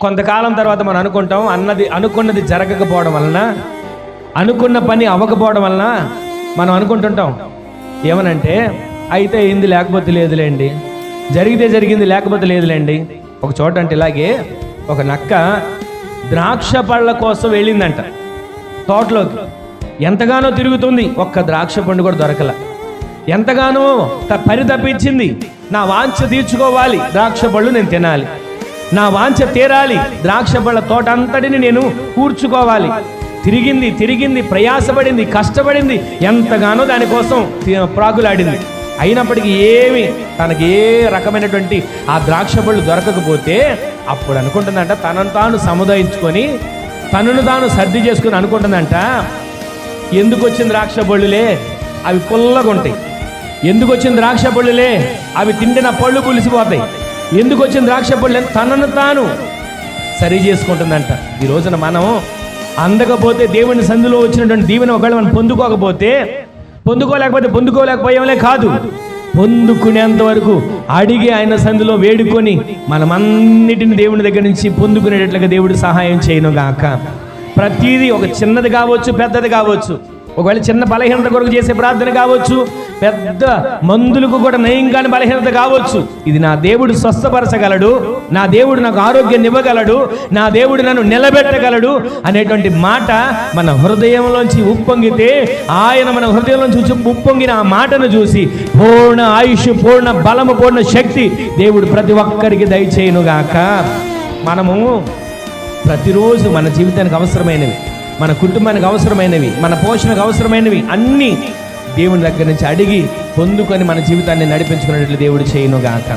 కొంతకాలం తర్వాత మనం అనుకుంటాం అన్నది అనుకున్నది జరగకపోవడం వలన అనుకున్న పని అవ్వకపోవడం వలన మనం అనుకుంటుంటాం. ఏమనంటే అయితే అయింది లేకపోతే లేదులేండి. జరిగితే జరిగింది లేకపోతే లేదులేండి. ఒక చోట అంటే ఇలాగే ఒక నక్క ద్రాక్ష పళ్ళ కోసం వెళ్ళిందంట తోటలోకి. ఎంతగానో తిరుగుతుంది ఒక్క ద్రాక్ష పండు కూడా దొరకల. ఎంతగానో పరితపించింది. నా వాంఛ తీర్చుకోవాలి ద్రాక్ష పళ్ళు నేను తినాలి. నా వాంఛ తీరాలి. ద్రాక్ష పళ్ళ తోట అంతటిని నేను కూర్చుకోవాలి. తిరిగింది తిరిగింది ప్రయాసపడింది కష్టపడింది ఎంతగానో దానికోసం ప్రాగులాడింది. అయినప్పటికీ ఏమి తనకి ఏ రకమైనటువంటి ఆ ద్రాక్ష పళ్ళు దొరకకపోతే అప్పుడు అనుకుంటుందంట తనను తాను సముదాయించుకొని తనను తాను సర్ది చేసుకుని అనుకుంటుందంట ఎందుకు వచ్చిన ద్రాక్ష పళ్ళులే అవి పుల్లగా ఉంటాయి ఎందుకు వచ్చిన ద్రాక్ష పళ్ళులే అవి తిండిన పళ్ళు పులిసిపోతాయి. ఎందుకు వచ్చిన ద్రాక్ష పళ్ళు తనను తాను సరి చేసుకుంటుందంట. ఈ రోజున మనం అందకపోతే దేవుని సందులో వచ్చినటువంటి దీవెన ఒకవేళ మనం పొందుకోకపోతే పొందుకోలేకపోతే పొందుకోలేకపోయామలే కాదు. పొందుకునేంత వరకు అడిగి ఆయన సందులో వేడుకొని మనమన్నిటిని దేవుని దగ్గర నుంచి పొందుకునేటట్లుగా దేవుడు సహాయం చేయను గాక. ప్రతిదీ ఒక చిన్నది కావచ్చు పెద్దది కావచ్చు. ఒకవేళ చిన్న బలహీనత కొరకు చేసే ప్రార్థన కావచ్చు పెద్ద మందులకు కూడా నయం కాని బలహీనత కావచ్చు. ఇది నా దేవుడు స్వస్థపరచగలడు నా దేవుడు నాకు ఆరోగ్యం ఇవ్వగలడు నా దేవుడు నన్ను నిలబెట్టగలడు అనేటువంటి మాట మన హృదయంలోంచి ఉప్పొంగితే ఆయన మన హృదయంలోంచి ఉప్పొంగిన ఆ మాటను చూసి పూర్ణ ఆయుష్ పూర్ణ బలము పూర్ణ శక్తి దేవుడు ప్రతి ఒక్కరికి దయచేయునుగాక. మనము ప్రతిరోజు మన జీవితానికి అవసరమైనవి. మన కుటుంబానికి అవసరమైనవి మన పోషణకు అవసరమైనవి అన్నీ దేవుని దగ్గర నుంచి అడిగి పొందుకొని మన జీవితాన్ని నడిపించుకున్నట్లు దేవుడు చేయను గాక